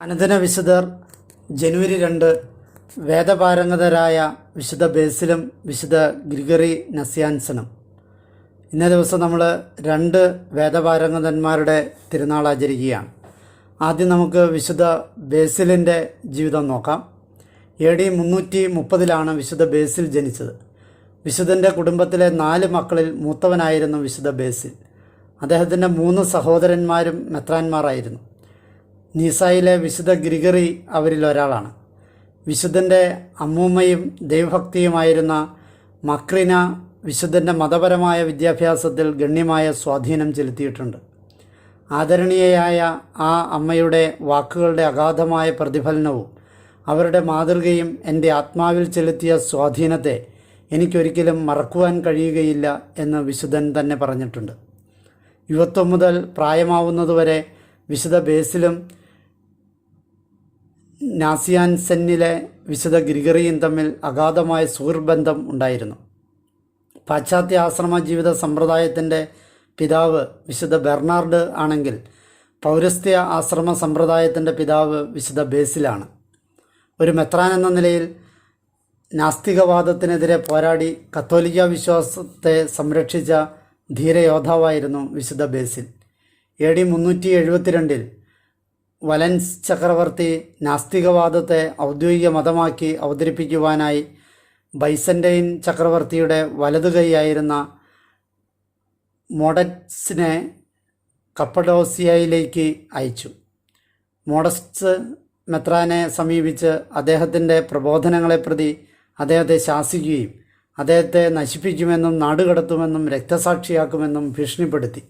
അനുദിന വിശുദ്ധർ ജനുവരി രണ്ട് വേദപാരംഗതരായ വിശുദ്ധ ബേസിലും വിശുദ്ധ ഗ്രിഗറി നസ്യാൻസനും. ഇന്നേ ദിവസം നമ്മൾ രണ്ട് വേദപാരംഗതന്മാരുടെ തിരുനാൾ ആചരിക്കുകയാണ്. ആദ്യം നമുക്ക് വിശുദ്ധ ബേസിലിന്റെ ജീവിതം നോക്കാം. എ ഡി മുന്നൂറ്റി മുപ്പതിലാണ് വിശുദ്ധ ബേസിൽ ജനിച്ചത്. വിശുദ്ധന്റെ കുടുംബത്തിലെ നാല് മക്കളിൽ മൂത്തവനായിരുന്നു വിശുദ്ധ ബേസിൽ. അദ്ദേഹത്തിന്റെ മൂന്ന് സഹോദരന്മാരും മെത്രാന്മാരായിരുന്നു. നീസായിലെ വിശുദ്ധ ഗ്രിഗറി അവരിൽ ഒരാളാണ്. വിശുദ്ധന്റെ അമ്മൂമ്മയും ദൈവഭക്തിയുമായിരുന്ന മക്രിന വിശുദ്ധന്റെ മതപരമായ വിദ്യാഭ്യാസത്തിൽ ഗണ്യമായ സ്വാധീനം ചെലുത്തിയിട്ടുണ്ട്. ആദരണീയയായ ആ അമ്മയുടെ വാക്കുകളുടെ അഗാധമായ പ്രതിഫലനവും അവരുടെ മാതൃകയും എന്റെ ആത്മാവിൽ ചെലുത്തിയ സ്വാധീനത്തെ എനിക്കൊരിക്കലും മറക്കുവാൻ കഴിയുകയില്ല എന്ന് വിശുദ്ധൻ തന്നെ പറഞ്ഞിട്ടുണ്ട്. യുവത്വം മുതൽ പ്രായമാവുന്നതുവരെ വിശുദ്ധ ബേസിലും നാസിയാൻസെന്നിലെ വിശുദ്ധ ഗ്രിഗറിയും തമ്മിൽ അഗാധമായ സുഹൃബന്ധം ഉണ്ടായിരുന്നു. പാശ്ചാത്യ ആശ്രമ ജീവിത സമ്പ്രദായത്തിന്റെ പിതാവ് വിശുദ്ധ ബെർണാർഡ് ആണെങ്കിൽ പൗരസ്ത്യ ആശ്രമ സമ്പ്രദായത്തിന്റെ പിതാവ് വിശുദ്ധ ബേസിലാണ്. ഒരു മെത്രാൻ എന്ന നിലയിൽ നാസ്തികവാദത്തിനെതിരെ പോരാടി കത്തോലിക്ക വിശ്വാസത്തെ സംരക്ഷിച്ച ധീരയോദ്ധാവായിരുന്നു വിശുദ്ധ ബേസിൽ. എ ഡി മുന്നൂറ്റി എഴുപത്തിരണ്ടിൽ വലൻസ് ചക്രവർത്തി നാസ്തികവാദത്തെ ഔദ്യോഗിക മതമാക്കി അവതരിപ്പിക്കുവാനായി ബൈസന്റൈൻ ചക്രവർത്തിയുടെ വലതുകൈയായിരുന്ന മോഡറ്റ്സിനെ കപ്പഡോസിയയിലേക്ക് അയച്ചു. മോഡസ് മെത്രാനെ സമീപിച്ച് അദ്ദേഹത്തിന്റെ പ്രബോധനങ്ങളെ പ്രതി അദ്ദേഹത്തെ ശാസിക്കുകയും അദ്ദേഹത്തെ നശിപ്പിക്കുമെന്നും നാടുകടത്തുമെന്നും രക്തസാക്ഷിയാക്കുമെന്നും ഭീഷണിപ്പെടുത്തി.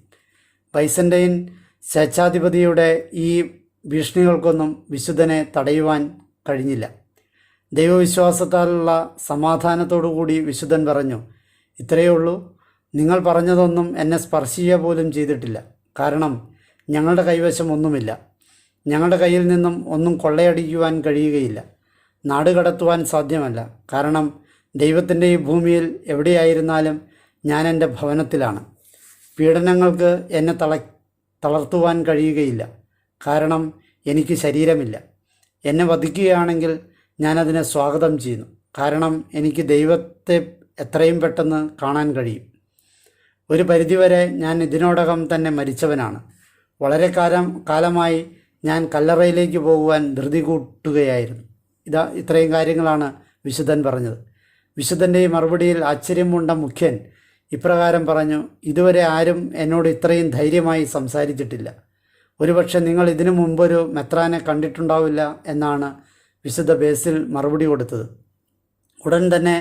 ബൈസന്റൈൻ സ്വേച്ഛാധിപതിയുടെ ഈ ഭീഷണികൾക്കൊന്നും വിശുദ്ധനെ തടയുവാൻ കഴിഞ്ഞില്ല. ദൈവവിശ്വാസത്താലുള്ള സമാധാനത്തോടുകൂടി വിശുദ്ധൻ പറഞ്ഞു ഇത്രയേ ഉള്ളൂ നിങ്ങൾ പറഞ്ഞതൊന്നും എന്നെ സ്പർശിക്കുക പോലും ചെയ്തിട്ടില്ല. കാരണം ഞങ്ങളുടെ കൈവശം ഒന്നുമില്ല. ഞങ്ങളുടെ കയ്യിൽ നിന്നും ഒന്നും കൊള്ളയടിക്കുവാൻ കഴിയുകയില്ല. നാട് കടത്തുവാൻ സാധ്യമല്ല. കാരണം ദൈവത്തിന്റെ ഈ ഭൂമിയിൽ എവിടെയായിരുന്നാലും ഞാൻ എന്റെ ഭവനത്തിലാണ്. പീഡനങ്ങൾക്ക് എന്നെ തള തളർത്തുവാൻ കഴിയുകയില്ല. കാരണം എനിക്ക് ശരീരമില്ല. എന്നെ വധിക്കുകയാണെങ്കിൽ ഞാനതിനെ സ്വാഗതം ചെയ്യുന്നു. കാരണം എനിക്ക് ദൈവത്തെ എത്രയും പെട്ടെന്ന് കാണാൻ കഴിയും. ഒരു പരിധിവരെ ഞാൻ ഇതിനോടകം തന്നെ മരിച്ചവനാണ്. വളരെ കാലം കാലമായി ഞാൻ കല്ലറയിലേക്ക് പോകുവാൻ ധൃതി കൂട്ടുകയായിരുന്നു. ഇതാ ഇത്രയും കാര്യങ്ങളാണ് വിശുദ്ധൻ പറഞ്ഞത്. വിശുദ്ധന്റെ ഈ മറുപടിയിൽ ആശ്ചര്യം കൊണ്ട മുഖ്യൻ ഇപ്രകാരം പറഞ്ഞു ഇതുവരെ ആരും എന്നോട് ഇത്രയും ധൈര്യമായി സംസാരിച്ചിട്ടില്ല. ഒരുപക്ഷെ നിങ്ങൾ ഇതിനു മുമ്പൊരു മെത്രാനെ കണ്ടിട്ടുണ്ടാവില്ല എന്നാണ് വിശുദ്ധ ബേസിൽ മറുപടി കൊടുത്തത്. ഉടൻ തന്നെ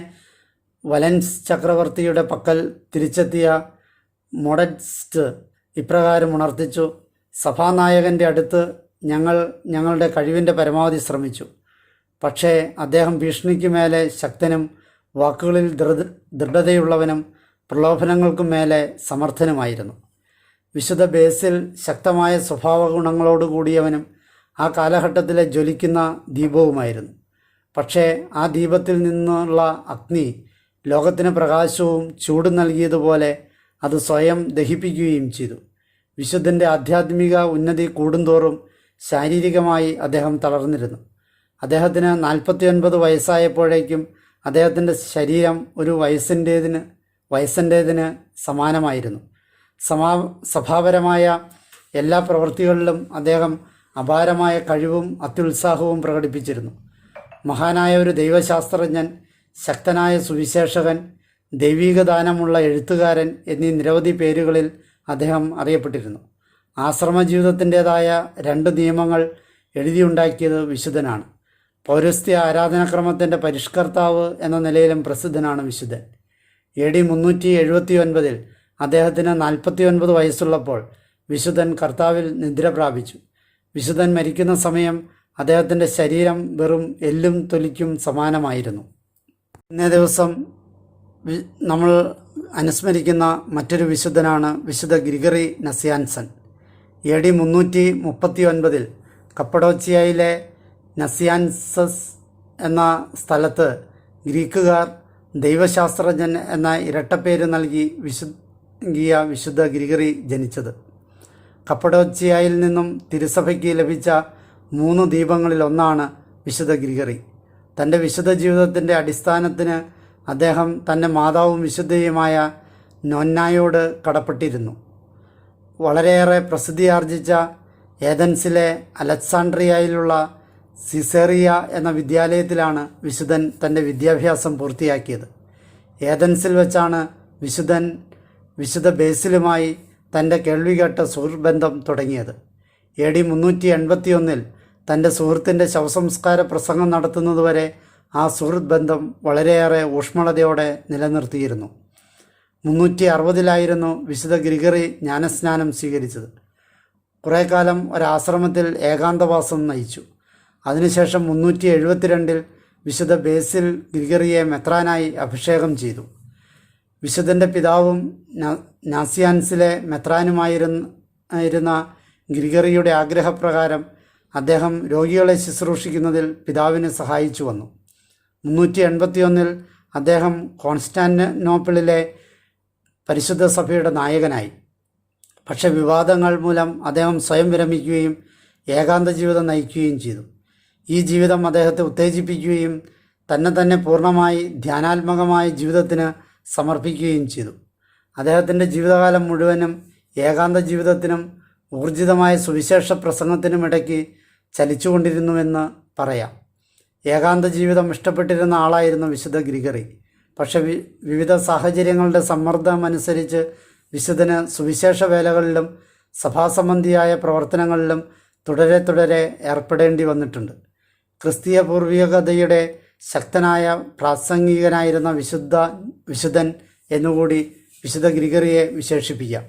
വലൻസ് ചക്രവർത്തിയുടെ പക്കൽ തിരിച്ചെത്തിയ മൊഡസ്റ്റ് ഇപ്രകാരം ഉണർത്തിച്ചു സഭാനായകന്റെ അടുത്ത് ഞങ്ങൾ ഞങ്ങളുടെ കഴിവിന്റെ പരമാവധി ശ്രമിച്ചു. പക്ഷേ അദ്ദേഹം ഭീഷണിക്ക് മേലെ ശക്തനും വാക്കുകളിൽ ദൃഢ ദൃഢതയുള്ളവനും പ്രലോഭനങ്ങൾക്കും മേലെ സമർത്ഥനുമായിരുന്നു. വിശുദ്ധ ബേസിൽ ശക്തമായ സ്വഭാവ ഗുണങ്ങളോടുകൂടിയവനും ആ കാലഘട്ടത്തിലെ ജ്വലിക്കുന്ന ദീപവുമായിരുന്നു. പക്ഷേ ആ ദീപത്തിൽ നിന്നുള്ള അഗ്നി ലോകത്തിന് പ്രകാശവും ചൂട് നൽകിയതുപോലെ അത് സ്വയം ദഹിപ്പിക്കുകയും ചെയ്തു. വിശുദ്ധന്റെ ആധ്യാത്മിക ഉന്നതി കൂടുന്തോറും ശാരീരികമായി അദ്ദേഹം തളർന്നിരുന്നു. അദ്ദേഹത്തിന് നാൽപ്പത്തിയൊൻപത് വയസ്സായപ്പോഴേക്കും അദ്ദേഹത്തിന്റെ ശരീരം ഒരു വയസ്സിന്റേതിന് വയസ്സിന്റേതിന് സമാനമായിരുന്നു. സമാ സഭാപരമായ എല്ലാ പ്രവൃത്തികളിലും അദ്ദേഹം അപാരമായ കഴിവും അത്യുത്സാഹവും പ്രകടിപ്പിച്ചിരുന്നു. മഹാനായ ഒരു ദൈവശാസ്ത്രജ്ഞൻ ശക്തനായ സുവിശേഷകൻ ദൈവിക ദാനമുള്ള എഴുത്തുകാരൻ എന്നീ നിരവധി പേരുകളിൽ അദ്ദേഹം അറിയപ്പെട്ടിരുന്നു. ആശ്രമ ജീവിതത്തിന്റെതായ രണ്ട് നിയമങ്ങൾ എഴുതിയുണ്ടാക്കിയത് വിശുദ്ധനാണ്. പൗരസ്ത്യ ആരാധനാക്രമത്തിന്റെ പരിഷ്കർത്താവ് എന്ന നിലയിലും പ്രസിദ്ധനാണ് വിശുദ്ധൻ. എ ഡി മുന്നൂറ്റി എഴുപത്തി ഒൻപതിൽ അദ്ദേഹത്തിന് നാൽപ്പത്തി ഒൻപത് വയസ്സുള്ളപ്പോൾ വിശുദ്ധൻ കർത്താവിൽ നിദ്ര പ്രാപിച്ചു. വിശുദ്ധൻ മരിക്കുന്ന സമയം അദ്ദേഹത്തിന്റെ ശരീരം വെറും എല്ലും തൊലിക്കും സമാനമായിരുന്നു. ഇന്നേ ദിവസം നമ്മൾ അനുസ്മരിക്കുന്ന മറ്റൊരു വിശുദ്ധനാണ് വിശുദ്ധ ഗ്രിഗറി നസിയാൻസൺ. എ ഡി മുന്നൂറ്റി മുപ്പത്തി ഒൻപതിൽ കപ്പഡോച്ചിയയിലെ നസിയാൻസസ് എന്ന സ്ഥലത്ത് ഗ്രീക്കുകാർ ദൈവശാസ്ത്രജ്ഞൻ എന്ന ഇരട്ടപ്പേര് നൽകി വിശുദ്ധിയ വിശുദ്ധ ഗിരിഗറി ജനിച്ചത്. കപ്പടോച്ചിയായിൽ നിന്നും തിരുസഭയ്ക്ക് ലഭിച്ച മൂന്ന് ദീപങ്ങളിൽ ഒന്നാണ് വിശുദ്ധ ഗിരിഗറി. തന്റെ വിശുദ്ധ ജീവിതത്തിന്റെ അടിസ്ഥാനത്തിന് അദ്ദേഹം തന്റെ മാതാവും വിശുദ്ധയുമായ നൊന്നായോട് കടപ്പെട്ടിരുന്നു. വളരെയേറെ പ്രസിദ്ധിയാർജിച്ച ഏതൻസിലെ അലക്സാണ്ട്രിയയിലുള്ള സിസേറിയ എന്ന വിദ്യാലയത്തിലാണ് വിശുദ്ധൻ തന്റെ വിദ്യാഭ്യാസം പൂർത്തിയാക്കിയത്. ഏതൻസിൽ വെച്ചാണ് വിശുദ്ധൻ വിശുദ്ധ ബേസിലുമായി തന്റെ കേൾവികേട്ട സുഹൃബന്ധം തുടങ്ങിയത്. എ ഡി മുന്നൂറ്റി എൺപത്തിയൊന്നിൽ തന്റെ സുഹൃത്തിന്റെ ശവസംസ്കാര പ്രസംഗം നടത്തുന്നതുവരെ ആ സുഹൃത്ത് ബന്ധം വളരെയേറെ ഊഷ്മളതയോടെ നിലനിർത്തിയിരുന്നു. മുന്നൂറ്റി അറുപതിലായിരുന്നു വിശുദ്ധ ഗ്രിഗറി ജ്ഞാനസ്നാനം സ്വീകരിച്ചത്. കുറേ കാലം ഒരാശ്രമത്തിൽ ഏകാന്തവാസം നയിച്ചു. അതിനുശേഷം മുന്നൂറ്റി എഴുപത്തിരണ്ടിൽ വിശുദ്ധ ബേസിൽ ഗ്രിഗറിയെ മെത്രാനായി അഭിഷേകം ചെയ്തു. വിശുദ്ധന്റെ പിതാവും നാസിയാൻസിലെ മെത്രാനുമായിരുന്ന ഗ്രിഗറിയുടെ ആഗ്രഹപ്രകാരം അദ്ദേഹം രോഗികളെ ശുശ്രൂഷിക്കുന്നതിൽ പിതാവിനെ സഹായിച്ചു വന്നു. മുന്നൂറ്റി എൺപത്തിയൊന്നിൽ അദ്ദേഹം കോൺസ്റ്റാന്റിനോപ്പിളിലെ പരിശുദ്ധ സഭയുടെ നായകനായി. പക്ഷെ വിവാദങ്ങൾ മൂലം അദ്ദേഹം സ്വയം വിരമിക്കുകയും ഏകാന്ത ജീവിതം നയിക്കുകയും ചെയ്തു. ഈ ജീവിതം അദ്ദേഹത്തെ ഉത്തേജിപ്പിക്കുകയും തന്നെ തന്നെ പൂർണമായി ധ്യാനാത്മകമായ ജീവിതത്തിന് സമർപ്പിക്കുകയും ചെയ്തു. അദ്ദേഹത്തിന്റെ ജീവിതകാലം മുഴുവനും ഏകാന്ത ജീവിതത്തിനും ഊർജിതമായ സുവിശേഷ പ്രസംഗത്തിനും ഇടയ്ക്ക് ചലിച്ചുകൊണ്ടിരുന്നുവെന്ന് പറയാം. ഏകാന്ത ജീവിതം ഇഷ്ടപ്പെട്ടിരുന്ന ആളായിരുന്നു വിശുദ്ധ ഗ്രിഗറി. പക്ഷെ വിവിധ സാഹചര്യങ്ങളുടെ സമ്മർദ്ദം അനുസരിച്ച് വിശുദ്ധന് സുവിശേഷ വേലകളിലും സഭാസംബന്ധിയായ പ്രവർത്തനങ്ങളിലും തുടരെ തുടരെ ഏർപ്പെടേണ്ടി വന്നിട്ടുണ്ട്. ക്രിസ്തീയ പൂർവികതയുടെ ശക്തനായ പ്രാസംഗികനായിരുന്ന വിശുദ്ധ വിശുദ്ധൻ എന്നുകൂടി വിശുദ്ധ ഗ്രിഗറിയെ വിശേഷിപ്പിക്കാം.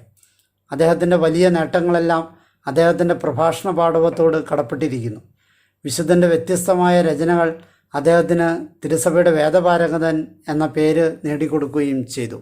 അദ്ദേഹത്തിന്റെ വലിയ നേട്ടങ്ങളെല്ലാം അദ്ദേഹത്തിന്റെ പ്രഭാഷണ പാഠവത്തോട് കടപ്പെട്ടിരിക്കുന്നു. വിശുദ്ധന്റെ വ്യത്യസ്തമായ രചനകൾ അദ്ദേഹത്തിന് തിരുസഭയുടെ വേദപാരകതൻ എന്ന പേര് നേടിക്കൊടുക്കുകയും ചെയ്തു.